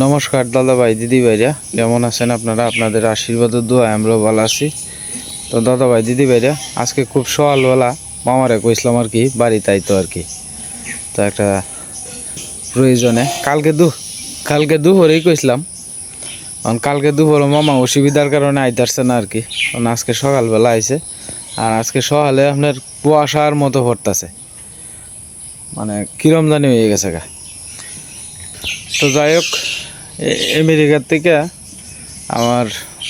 নমস্কার দাদা ভাই দিদি ভাইরা কেমন আছেন আপনারা? আপনাদের আশীর্বাদ দোয়া আমরা ভালো আছি। তো দাদা ভাই দিদি ভাইরা আজকে খুব সকালবেলা মামারে কইসলাম আর কি, বাড়িতে আইতো আর কি। তো একটা প্রয়োজনে, কালকে দু, কালকে দুপুরেই কইসলাম কারণ কালকে দুপুরে মামা অসুবিধার কারণে আইতারছে না আর কি। কারণ আজকে সকালবেলা আইছে। আর আজকে সকালে আপনার কুয়াশার মতো পড়তাছে। মানে কিরম জানি হয়ে গেছে গা। তো যাই হোক আমেরিকার থেকে আমার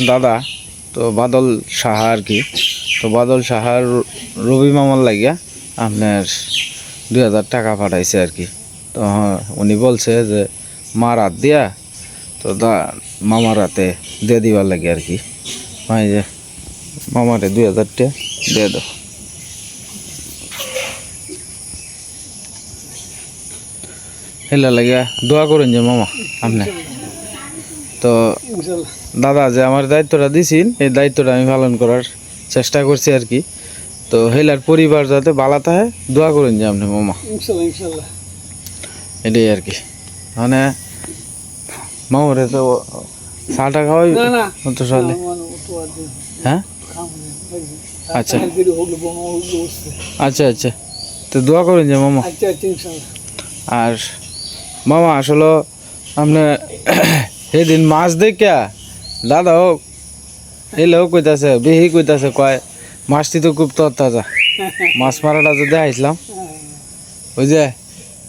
দাদা তো বাদল সাহা আর কি। তো বাদল সাহার রবি মামার লাগিয়া আপনার দুই হাজার টাকা পাঠাইছে আর কি। তো হ্যাঁ, উনি বলছে যে মার হাত দিয়া তো দা মামার হাতে দিয়ে দিবার লাগে আর কি। হয় যে মামারে দুই হাজার টাকা দিয়ে দাও। হেলা লাগে দোয়া করেন যে মামা আপনি তো দাদা যে আমার দায়িত্বটা দিছেন এই দায়িত্বটা আমি পালন করার চেষ্টা করছি আর কি। তো হেলার পরিবার যাতে ভালো থাকে দোয়া করুন যে আপনি মামা। এটাই আর কি। মানে মামারে তো চাটা খাওয়াই তো সকালে হ্যাঁ? আচ্ছা। আচ্ছা আচ্ছা। তো দোয়া করুন যে মামা। আচ্ছা আচ্ছা আর মামা আসলে আপনি সেদিন মাছ দেখা দাদা হোক এলেও কইতাছে বেহি কইতাছে কয় মাছটি তো খুব তরতাজা। মাছ মারাটা যে দেখাইছিলাম ওই যে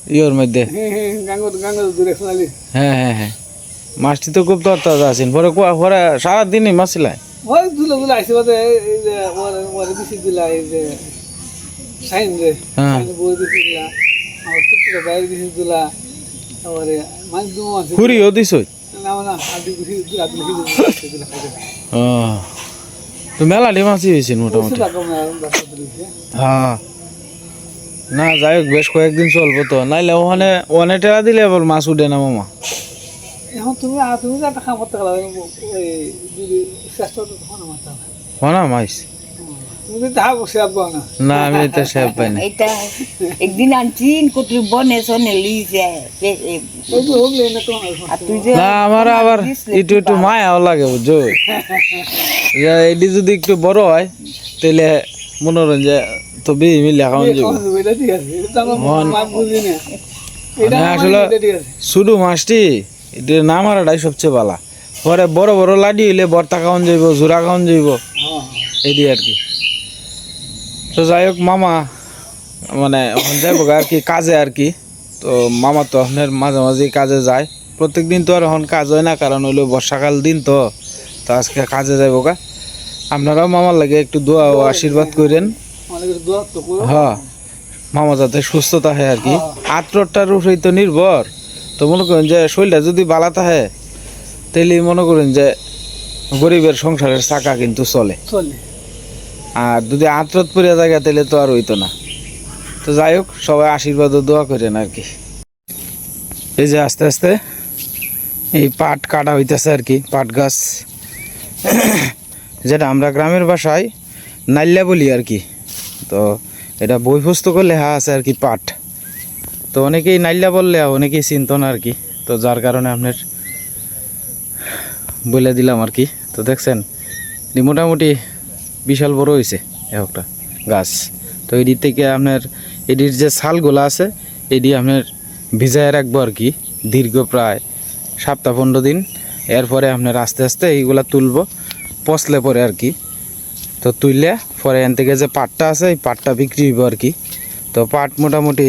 ইয়োর মধ্যে। হ্যাঁ হ্যাঁ হ্যাঁ। মাছটি তো খুব তরতাজা আছেন পরে কুয়া- পরে সারাদিনই মাছ মাস খুঁড়িও দিছি তো মেলাটি মাছই হয়েছেন মোটামুটি। হ্যাঁ। না যাই হোক বেশ কয়েকদিন চলবো তো। নাইলে ওখানে ওখানে টেলা দিলে আবার মাছ উঠে না মামা। এখন তুমি তুমি একটা চেষ্টা মাছ তুমি যদি বসে আসব না। না আমি তো সেব পাই না। এটা একদিন আনছিন বনে সনে লিছে না আমার আবার একটু একটু মায়াও লাগে বুঝছ? এটি যদি একটু বড় হয় তাহলে মনোরঞ্জন তো বেশি মিলে খাওয়ান যাব আসলে শুধু মাছটি এটা না মারাটাই সবচেয়ে ভালো পরে বড় বড় লাডি হইলে বর্তা খাওয়ান যাইব জোড়া খাওয়ান যাইব হ্যাঁ। এটি আর কি। তো যাই হোক, মামা মানে যাব গা আর কি, কাজে আর কি। তো মামা তো আপনার মাঝে মাঝে কাজে যায়। প্রত্যেক দিন তো আর এখন কাজ হয় না, কারণ হইল বর্ষাকাল দিন তো। তো আজকে কাজে যাব গা। আপনারাও মামার লাগে একটু দোয়া ও আশীর্বাদ করেন। হ্যাঁ মামা যাতে সুস্থ থাকে আর কি। আত্মটার উপরেই তো নির্ভর। তো মনে করেন যে শরীরটা যদি বালা থাকে তাহলে মনে করেন যে গরিবের সংসারের চাকা কিন্তু চলে। চলে। আর যদি আত্রত পড়ে থাকে তাহলে তো আর হইতো না। তো যাই হোক, সবাই আশীর্বাদ দোয়া করেন আর কি। এই যে আস্তে আস্তে এই পাট কাটা হইতেছে আর কি, পাট গাছ। যেটা আমরা গ্রামের বাসায় নাল্লা বলি আর কি। তো এটা বই পুস্তকে লেখা আছে আর কি পাট। তো অনেকেই নাল্লা বললে, অনেকেই চিনত না আর কি। তো যার কারণে আপনার বলে দিলাম আর কি। তো দেখছেন, মোটামুটি বিশাল বড় হয়েছে একটা গাছ। তো এদিক থেকে আপনার এটির যে ছালগুলো আছে এটি আপনার ভিজায় রাখব আর কি, দীর্ঘ প্রায় সপ্তাহ পনেরো দিন। এরপরে আপনার আস্তে আস্তে এইগুলা তুলবো, পচলে পরে আর কি। তো তুললে পরে এখান থেকে যে পাটটা আছে, এই পাটটা বিক্রি হইব আর কি। তো পাট মোটামুটি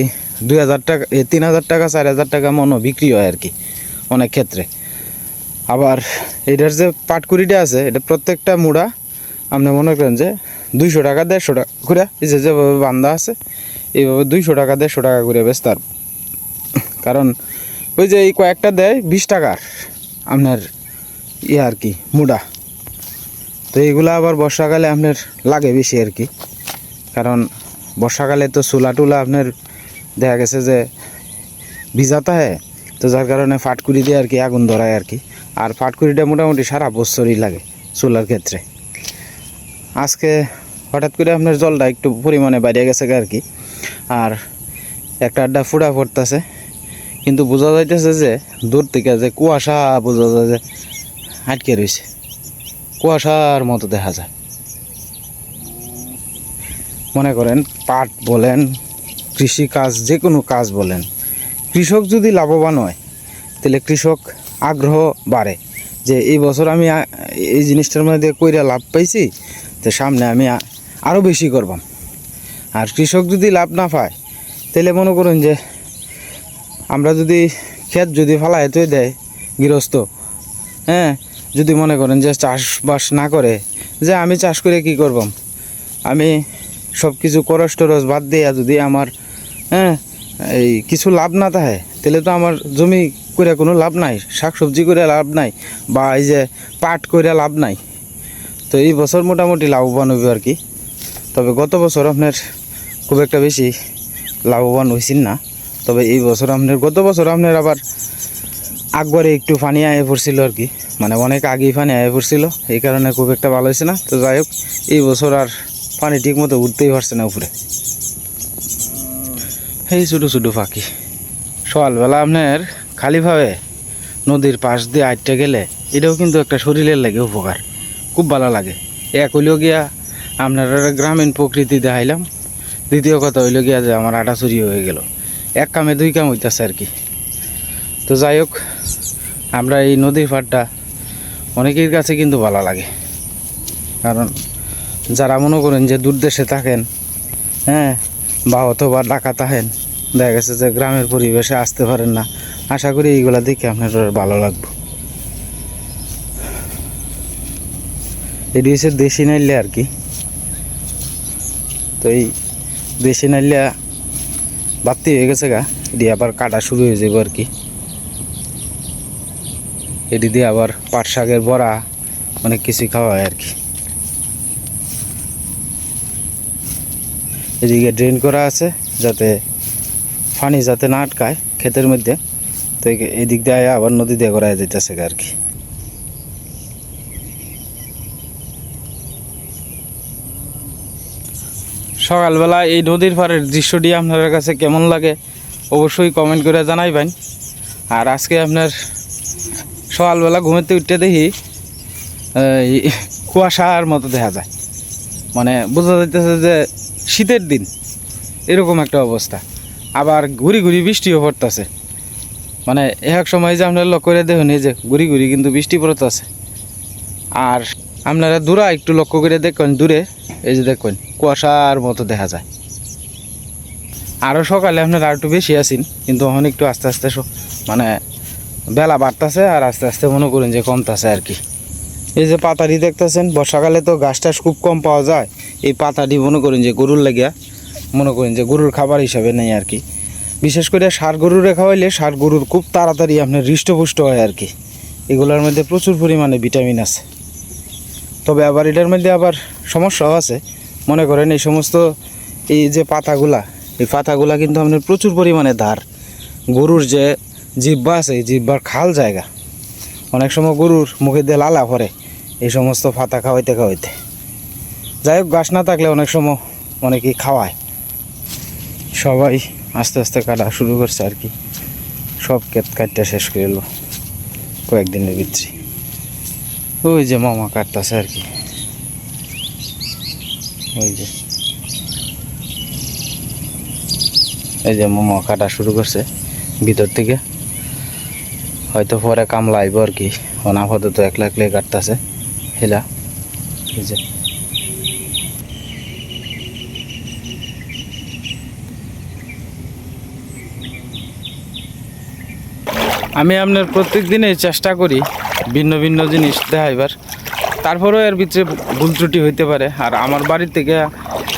দুই হাজার টাকা তিন হাজার টাকা, চার হাজার টাকা মনও বিক্রি হয় আর কি, অনেক ক্ষেত্রে। আবার এটার যে পাটকুড়িটা আছে, এটা প্রত্যেকটা মুড়া আপনি মনে করেন যে দুইশো টাকা, দেড়শো টাকা করে এই যে যেভাবে বান্ধা আছে, এইভাবে দুইশো টাকা, দেড়শো টাকা করে বেচতার কারণ ওই যে এই কয়েকটা দেয় বিশ টাকার আপনার ইয়ে আর কি, মুড়া। তো এইগুলো আবার বর্ষাকালে আপনার লাগে বেশি আর কি। কারণ বর্ষাকালে তো চুলা টুলা আপনার দেখা গেছে যে ভিজাতে হয়, তো যার কারণে ফাটকুড়ি দিয়ে আর কি আগুন ধরায় আর কি। আর ফাটকুড়িটা মোটামুটি সারা বছরই লাগে চুলার ক্ষেত্রে। আজকে হঠাৎ করে আপনার জলটা একটু পরিমাণে বাইরে গেছে আর কি। আর একটা আড্ডা ফুটা পড়তেছে। কিন্তু বোঝা যাইতেছে যে দূর থেকে যে কুয়াশা, বোঝা যায় যে আটকে রয়েছে কুয়াশার মতো দেখা যায়। মনে করেন, পাট বলেন কৃষি কাজ যে কোনো কাজ বলেন, কৃষক যদি লাভবান হয়, তাহলে কৃষক আগ্রহ বাড়ে যে এই বছর আমি এই জিনিসটার মধ্যে কইরা লাভ পাইছি তো সামনে আমি আরও বেশি করবাম আর কৃষক যদি লাভ না পায়, তাহলে মনে করুন যে আমরা যদি ক্ষেত যদি ফালায় তুই দেয় গৃহস্থ হ্যাঁ যদি মনে করেন যে চাষবাস না করে, যে আমি চাষ করে কি করবাম আমি সব কিছু খরচ টরস বাদ দিয়ে যদি আমার হ্যাঁ এই কিছু লাভ না থাকে, তাহলে তো আমার জমি করে কোনো লাভ নাই, শাকসবজি করে লাভ নাই, বা এই যে পাট করে লাভ নাই। তো এই বছর মোটামুটি লাভবান হইব আর কি। তবে গত বছর আপনার খুব একটা বেশি লাভবান হয়েছেন না। তবে এই বছর আপনার, গত বছর আপনার আবার আকবরে একটু পানি আয়ে পড়ছিল আর কি। মানে অনেক আগেই পানি আয়ে পড়ছিল, এই কারণে খুব একটা ভালো হয়েছে না। তো যাই হোক, এই বছর আর পানি ঠিক মতো উঠতেই পারছে না উপরে। এই ছোটো ছোটো পাখি। সকালবেলা আপনার খালিভাবে নদীর পাশ দিয়ে আটটা গেলে এটাও কিন্তু একটা শরীরের লাগে উপকার। খুব ভালো লাগে। এক হইলেও গিয়া আপনার গ্রামীণ প্রকৃতি দেখাইলাম। দ্বিতীয় কথা হইল গিয়া যে আমার আটা চুরি হয়ে গেল। এক কামে দুই কাম হইতেছে আর কি। তো যাই হোক, আমরা এই নদীর পাড়টা অনেকের কাছে কিন্তু ভালো লাগে। কারণ যারা মনে করেন যে দূর দেশে থাকেন হ্যাঁ বা অথবা ঢাকা থাকেন দেখা গেছে যে গ্রামের পরিবেশে আসতে পারেন না। আশা করি এইগুলা দেখে আপনার ভালো লাগবে। এটি হচ্ছে দেশি নাইলে আর কি। তো এই দেশি নাইলে বাড়তি হয়ে গেছে গা। এটি আবার কাটা শুরু হয়ে যাবে আর কি। এটি দিয়ে আবার পাট শাকের বড়া, অনেক কিছু খাওয়া হয় আর কি। এদিকে ড্রেন করা আছে যাতে পানি যাতে না আটকায় ক্ষেতের মধ্যে। তো এদিক দিয়ে আবার নদী দিয়ে করা যেতেছে আর কি। সকালবেলা এই নদীর পাড়ের দৃশ্যটি আপনাদের কাছে কেমন লাগে অবশ্যই কমেন্ট করে জানাইবেন। আর আজকে আপনার সকালবেলা ঘুমেতে উঠতে দেখি কুয়াশার মতো দেখা যায়। মানে বোঝা যাইতেছে যে শীতের দিন, এরকম একটা অবস্থা। আবার ঘুরি ঘুরি বৃষ্টিও পড়তেছে। মানে এক সময় যে আপনারা লক্ষ্য করে দেখুন, এই যে ঘুরি ঘুরি কিন্তু বৃষ্টি পড়তেছে। আর আপনারা দূরা একটু লক্ষ্য করে দেখুন, দূরে এই যে দেখবেন কুয়াশার মতো দেখা যায়। আরও সকালে আপনার আর একটু বেশি আছেন, কিন্তু এখন একটু আস্তে আস্তে মানে বেলা বাড়তেছে আর আস্তে আস্তে মনে করেন যে কমতেছে আর কি। এই যে পাতারি দেখতেছেন, বর্ষাকালে তো গাছ টাছ খুব কম পাওয়া যায়। এই পাতাটি মনে করেন যে গরুর লাগিয়া, মনে করেন যে গরুর খাবার হিসাবে নেই আর কি। বিশেষ করে সার গরু রেখা হইলে সার গরুর খুব তাড়াতাড়ি আপনার হৃষ্টপুষ্ট হয় আর কি। এগুলোর মধ্যে প্রচুর পরিমাণে ভিটামিন আছে। তবে আবার এটার মধ্যে আবার সমস্যাও আছে। মনে করেন এই সমস্ত এই যে পাতাগুলা, এই পাতাগুলা কিন্তু আপনার প্রচুর পরিমাণে ধার। গরুর যে জিব্বা আছে, এই জিব্বার খাল জায়গা। অনেক সময় গরুর মুখে দিয়ে লালা পরে এই সমস্ত পাতা খাওয়াইতে খাওয়াইতে। যাই হোক গাছ না থাকলে অনেক সময় অনেকেই খাওয়ায়। সবাই আস্তে আস্তে কাটা শুরু করছে আর কি। সব ক্ষেত কাটটা শেষ করে এলো। কয়েকদিনের ভিতরে। ওই যে মামা কাটতেছে আর কি। ওই যে। এই যে মোমো কাটা শুরু করছে। ভিতর থেকে। হয়তো পরে কামলা আইব আর কি। অনাপদত একলা একলাই কাটতেছে। হেলা। এই যে। আমি আপনার প্রত্যেক দিনই চেষ্টা করি ভিন্ন ভিন্ন জিনিস দেখাইবার। তারপরেও এর ভিতরে ভুল ত্রুটি হইতে পারে। আর আমার বাড়ির থেকে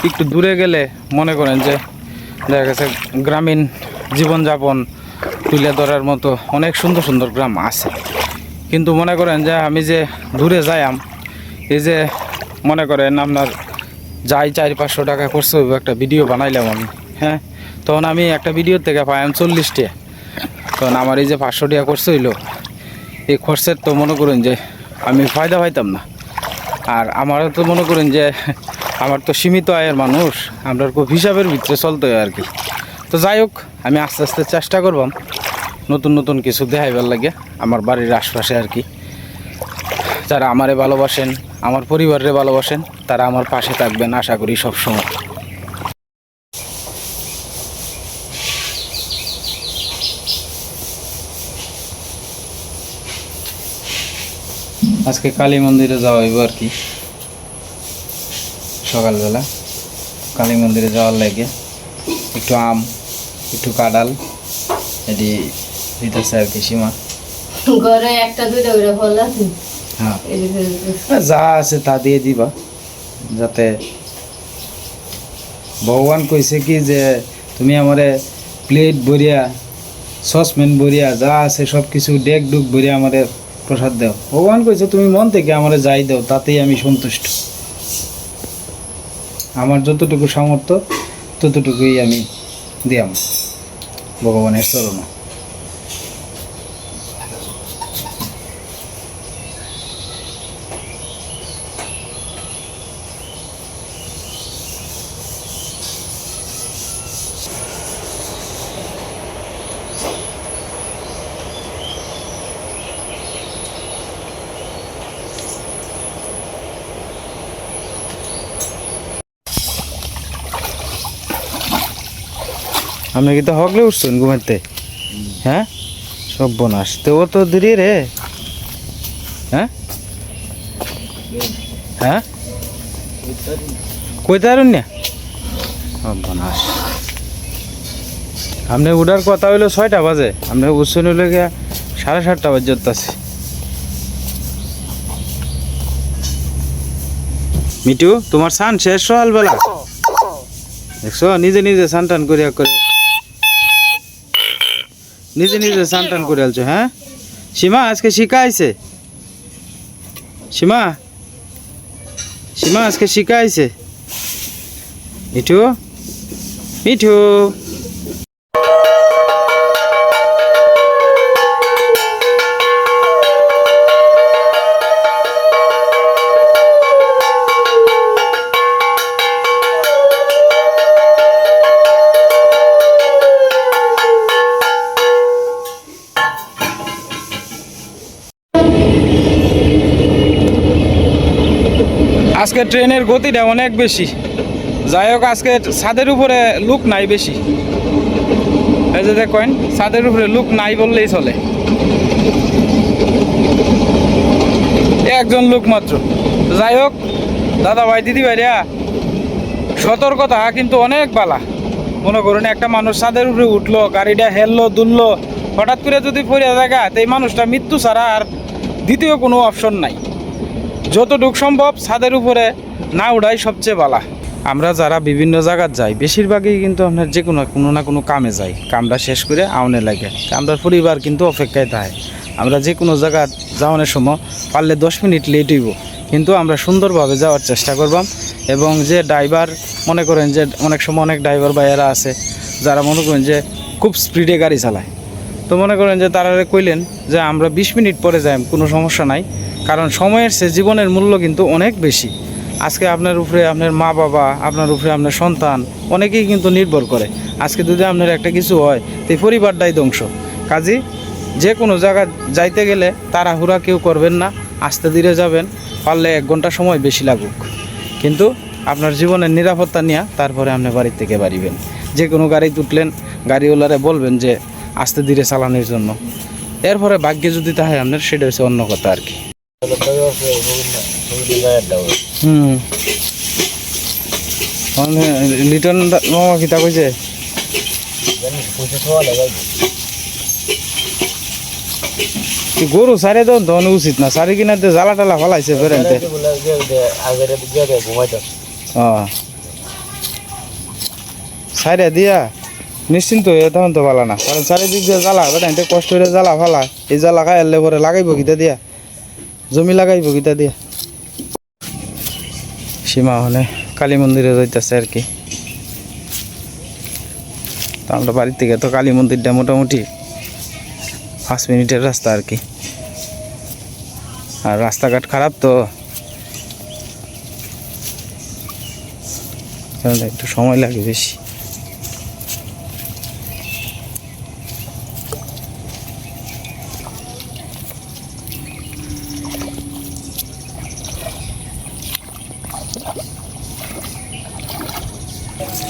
একটু দূরে গেলে মনে করেন যে, দেখা গেছে গ্রামীণ জীবনযাপন তুলে ধরার মতো অনেক সুন্দর সুন্দর গ্রাম আছে। কিন্তু মনে করেন যে, আমি যে দূরে যাইয়াম, এই যে মনে করেন আপনার যাই চার পাঁচশো টাকা খরচ হইব, একটা ভিডিও বানাইলাম আমি হ্যাঁ? তখন আমি একটা ভিডিও থেকে পাইলাম চল্লিশটা। তখন আমার এই যে পাঁচশো টাকা খরচ হইল, এই খরচের তো মনে করুন যে, আমি ফায়দা পাইতাম না। আর আমারও তো মনে করেন যে আমার তো সীমিত আয়ের মানুষ আমরা খুব হিসাবের ভিতরে চলতে হয় আর কি। তো যাই হোক, আমি আস্তে আস্তে চেষ্টা করবাম নতুন নতুন কিছু দেখাইবার লাগে আমার বাড়ির আশপাশে আর কি। যারা আমারে ভালোবাসেন, আমার পরিবারে ভালোবাসেন, তারা আমার পাশে থাকবেন আশা করি সবসময়। আজকে কালী মন্দিরে যাওয়া হইব আর কি। সকালবেলা। কালী মন্দিরে যাওয়ার লাগে একটু আম একটু কাঁঠাল এটি দিতেছে আর কি সীমা। ঘরে একটা দুইটা করে ফল আছে? হ্যাঁ। যা আছে তা দিয়ে দিবা। যাতে ভগবান কইছে কি যে তুমি আমারে প্লেট ভরিয়া সসপ্যান ভরিয়া যা আছে সব কিছু ডেক ডুক ভরিয়া আমারে প্রসাদ দেও। ভগবান কইছে, তুমি মন থেকে আমারে যাই দাও, তাতেই আমি সন্তুষ্ট। আমার যতটুকু সামর্থ্য, ততটুকুই আমি দিয়াম। ভগবানের চরণে। আপনি কি তো হকলে উঠছেন ঘুমাতে হ্যাঁ? সব বনাস। তো ও তো দেরি রে। হ্যাঁ? হ্যাঁ? কই তারুন না সব বনাস। আপনি উঠার কথা হইল ছয়টা বাজে। আপনি উঠছেন হইলে গিয়া সাড়ে সাতটা বাজে আছে মিটু তোমার সান শেষ সকালবেলা। দেখছ? নিজে নিজে সান টান করিয়া করে নিজে নিজে সান টান করে আলছো হ্যাঁ? সীমা, আজকে শিখা সীমা সীমা, আজকে শিখা আইছে মিঠু মিঠু। আজকে ট্রেনের গতিটা অনেক বেশি। যাই হোক, আজকে ছাদের উপরে লুক নাই বেশি। এই ছাদের উপরে লুক নাই বললেই চলে। একজন লোক মাত্র। যাই হোক, দাদা ভাই, দিদি ভাইরা সতর্কতা কিন্তু অনেক বালা। মনে করুন, একটা মানুষ ছাদের উপরে উঠল, গাড়িটা হেললো, দুললো, হঠাৎ করে যদি পড়ে দেখা তো এই মানুষটা মৃত্যু ছাড়া আর দ্বিতীয় কোনো অপশন নাই। যতটুক সম্ভব ছাদের উপরে না উড়াই সবচেয়ে বালা। আমরা যারা বিভিন্ন জায়গাত যাই, বেশিরভাগই কিন্তু আপনার যে কোনো কোনো না কোনো কামে যাই। কামটা শেষ করে আউনে লাগে। আমরা পরিবার কিন্তু অপেক্ষায় থাকে। আমরা যে কোনো জায়গা যাওয়ানোর সময় পারলে দশ মিনিট লেট হইব। কিন্তু আমরা সুন্দরভাবে যাওয়ার চেষ্টা করবাম এবং যে ড্রাইভার, মনে করেন যে অনেক সময় অনেক ড্রাইভার ভাইয়েরা আছে, যারা মনে করেন যে খুব স্পিডে গাড়ি চালায়। তো মনে করেন যে তারা কইলেন যে আমরা বিশ মিনিট পরে যাই কোনো সমস্যা নাই। কারণ সময়ের সে জীবনের মূল্য কিন্তু অনেক বেশি। আজকে আপনার উপরে আপনার মা বাবা, আপনার উপরে আপনার সন্তান অনেকেই কিন্তু নির্ভর করে। আজকে যদি আপনার একটা কিছু হয়, তো পরিবারটাই ধ্বংস। কাজী যে কোনো জায়গা যাইতে গেলে তাড়াহুড়া কেউ করবেন না, আস্তে ধীরে যাবেন, পারলে এক ঘণ্টা সময় বেশি লাগুক। কিন্তু আপনার জীবনের নিরাপত্তা নিয়ে তারপরে আপনি বাড়ির থেকে বাড়িবেন। যে কোনো গাড়ি তুটলেন, গাড়িওয়ালারে বলবেন যে, আস্তে ধীরে চালানোর জন্য। এরপরে ভাগ্যে যদি তাহে আপনার, সেটা হচ্ছে অন্য কথা আর কি। হুম। মানে লিটন কইছে? গরু সারে তো ধন উচিত না। সারি কিনাতে জ্বালা টালা ফালাইছে ফেরেনতে। সাইডে দিয়া নিশ্চিন্ত হয়ে তখন তো ভালো না। কারণ চারিদিক দিয়ে জ্বালা বেটাইতে কষ্ট করে জ্বালা ফালা, এই জ্বালা খাই পরে লাগাইব কিতা দিয়া? জমি লাগাইব কিতা দিয়ে। সীমা হলে কালী মন্দিরে যাইতেছে আর কি। তো আমরা বাড়ির থেকে তো কালী মন্দিরটা মোটামুটি পাঁচ মিনিটের রাস্তা আর কি। আর রাস্তাঘাট খারাপ তো। একটু সময় লাগে বেশি।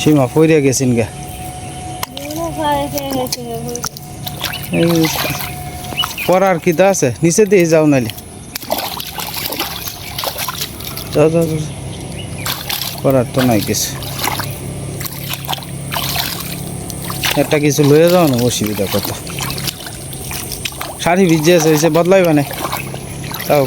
সীমা পইরা গেছেন গা? পড়ার কি আছে? নিচে দিয়ে যাও নাইলে যাও যাও। পড়ার তো নাই কিছু। একটা কিছু লয়ে যাও না, অসুবিধা কত। শাড়ি ভিজে আছে, হয়েছে, বদলাইবা না। তাও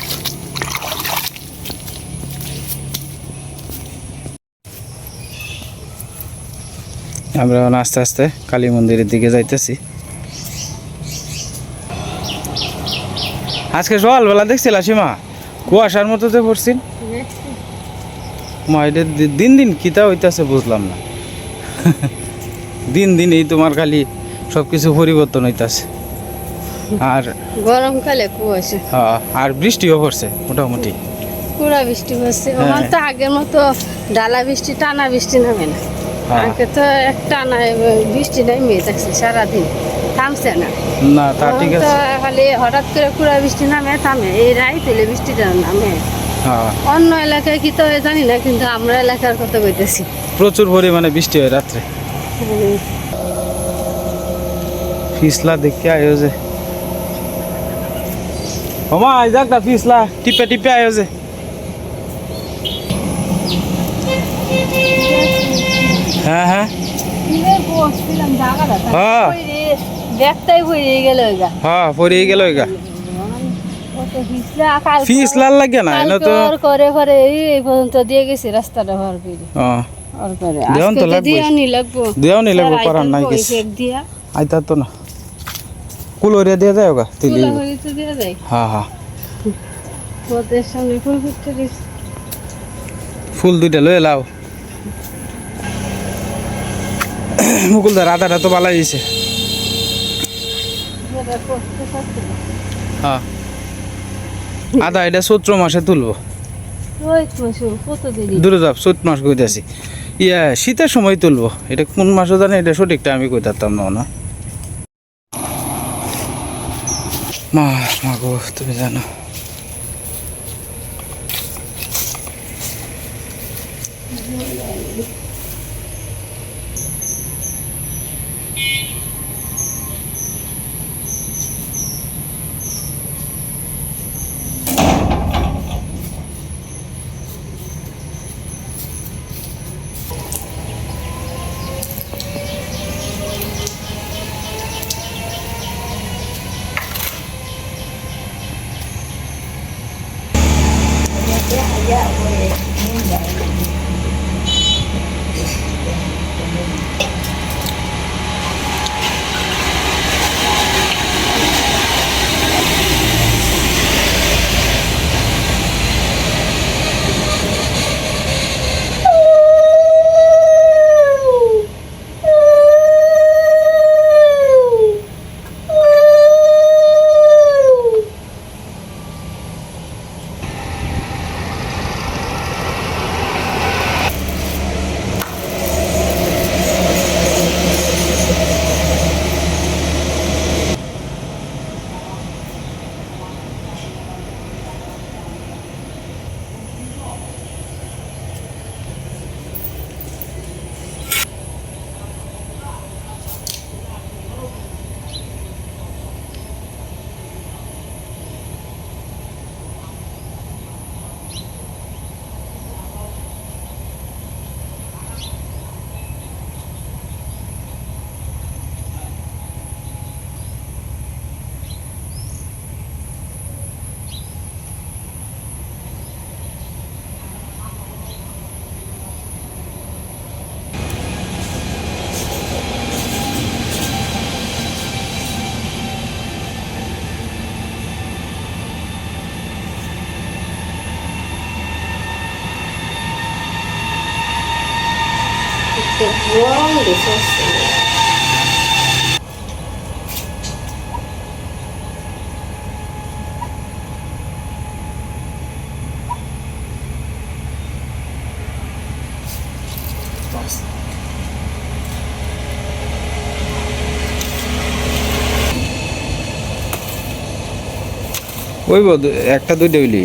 আমরা এখন আস্তে আস্তে কালী মন্দিরের দিকে যাইতেছি। আজকে সকালবেলা দেখছিল সীমা? কুয়াশার মতো যে পড়ছি মা এটা দি- দিন দিন কিতা হইতেছে বুঝলাম না। দিন দিন এই তোমার খালি সব কিছু পরিবর্তন হইতাছে। আর গরমকালে কুয়াশা। হ্যাঁ, আর বৃষ্টিও পড়ছে মোটামুটি। পুরা বৃষ্টি হচ্ছে হ্যাঁ। আমার তো আগের মতো ডালা বৃষ্টি টানা বৃষ্টি নামে না। হ্যাঁ। তো বৃষ্টি থাকছে সারাদিন থামছে না। না তা ঠিক তো আছে। খালি হঠাৎ করে বৃষ্টি নামে থামে। এই রাই পেলে বৃষ্টিটা নামে। হ্যাঁ। অন্য এলাকায় কি তো জানি না কিন্তু আমরা এলাকার কথা কইতেছি। প্রচুর পরিমাণে বৃষ্টি হয় রাত্রে। ফিসলা দেখে আয়ো যে। ওমা এই না ফিসলা টিপে টিপে আয়ো যে। হ্যাঁ হ্যাঁ। হ্যাঁ। ব্যাগটাই গেল ওইগা। হ্যাঁ পড়ে গেল গা কত ফিসলা লাগে না এনে তো কালকে ওর করে করে এই পর্যন্ত দিয়ে গেছে রাস্তাটা হওয়ার করে। তো নি লাগবো। নি লাগবো, স্যার নাই কিছু। দিয়া। আইতা তো না। কুলোরিয়া দিয়ে যায় গা তুই তুলা তো দিয়া যায়। হ্যাঁ হ্যাঁ। ওদের সামনে ফুল ফুটতে দিস। ফুল দুইটা লয়ে লাও। মুকুলদার আদাটা তো বালাই দিছে। হ্যাঁ। আদা, এটা চৈত্র মাসে তুলবো। দূরে যাব চৈত মাস কইতাছি। ইয়া, শীতের সময় তুলবো। এটা কোন মাসও জানে, এটা সঠিকটা আমি কই থাকতাম না না। মা মা তুমি জানো। গরম দেশে ওই বদ একটা দুইটা হইলি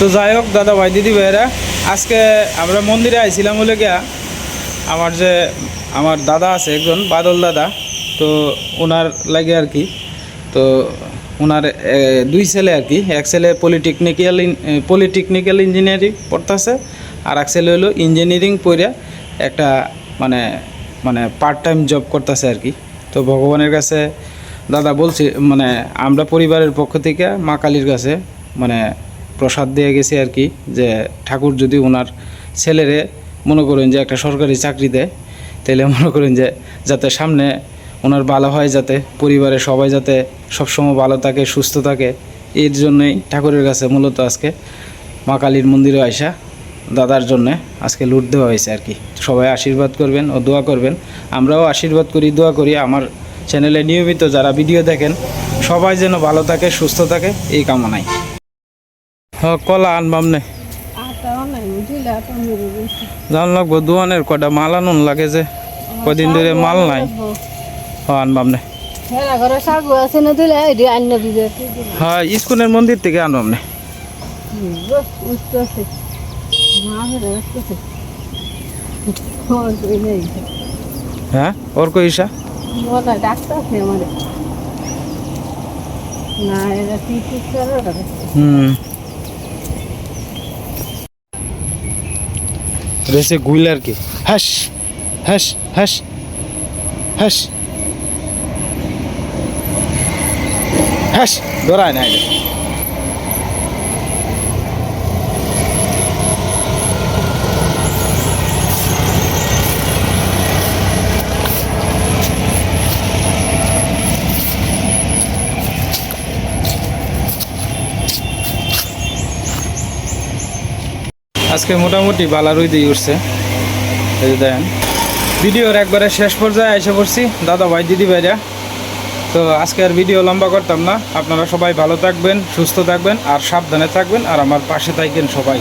তো যাই হোক, দাদা ভাই, দিদি ভাইরা আজকে আমরা মন্দিরে আইছিলাম বলে গিয়া আমার যে আমার দাদা আছে একজন, বাদল দাদা, তো ওনার লাগে আর কি, তো ওনার দুই ছেলে আর কি, এক ছেলে পলিটেকনিক্যাল পলিটেকনিক্যাল ইঞ্জিনিয়ারিং পড়তেছে আর এক ছেলে হলো ইঞ্জিনিয়ারিং পড়ে একটা মানে মানে পার্ট টাইম জব করতেছে আর কি। তো ভগবানের কাছে দাদা বলছি মানে আমরা পরিবারের পক্ষ থেকে মা কালীর কাছে মানে প্রসাদ দিয়ে গেছি আর কি, যে ঠাকুর যদি ওনার ছেলেরে মনে করেন যে একটা সরকারি চাকরি দেয় তাহলে মনে করেন যে যাতে সামনে ওনার ভালো হয়, যাতে পরিবারের সবাই যাতে সবসময় ভালো থাকে, সুস্থ থাকে, এর জন্যই ঠাকুরের কাছে মূলত আজকে মা কালীর মন্দিরে আইসা দাদার জন্যে আজকে লুট দেওয়া হয়েছে আর কি। সবাই আশীর্বাদ করবেন ও দোয়া করবেন। আমরাও আশীর্বাদ করি, দোয়া করি আমার চ্যানেলে নিয়মিত যারা ভিডিও দেখেন, সবাই যেন ভালো থাকে, সুস্থ থাকে, এই কামনাই। হ কলা আনবাম নে। জান লাগবো দোয়ানের কটা মাল আনুন লাগে যে কদিন ধরে মাল নাই। আনবাম নে। দিবে। হ্যাঁ ইস্কনের মন্দির থেকে আনবাম নে। হ্যাঁ ওর কি ওটা হুম। রেসে গুইলারকে হাস হাস হাস হাস। হাস ধরায় না আজকে মোটামুটি বালারুই দিয়ে উঠছে। এই দেখেন। ভিডিওর একবারে শেষ পর্যায়ে এসে পড়ছি, দাদা ভাই, দিদি ভাইরা। তো আজকে আর ভিডিও লম্বা করতাম না। আপনারা সবাই ভালো থাকবেন, সুস্থ থাকবেন, আর সাবধানে থাকবেন, আর আমার পাশে থাকবেন সবাই।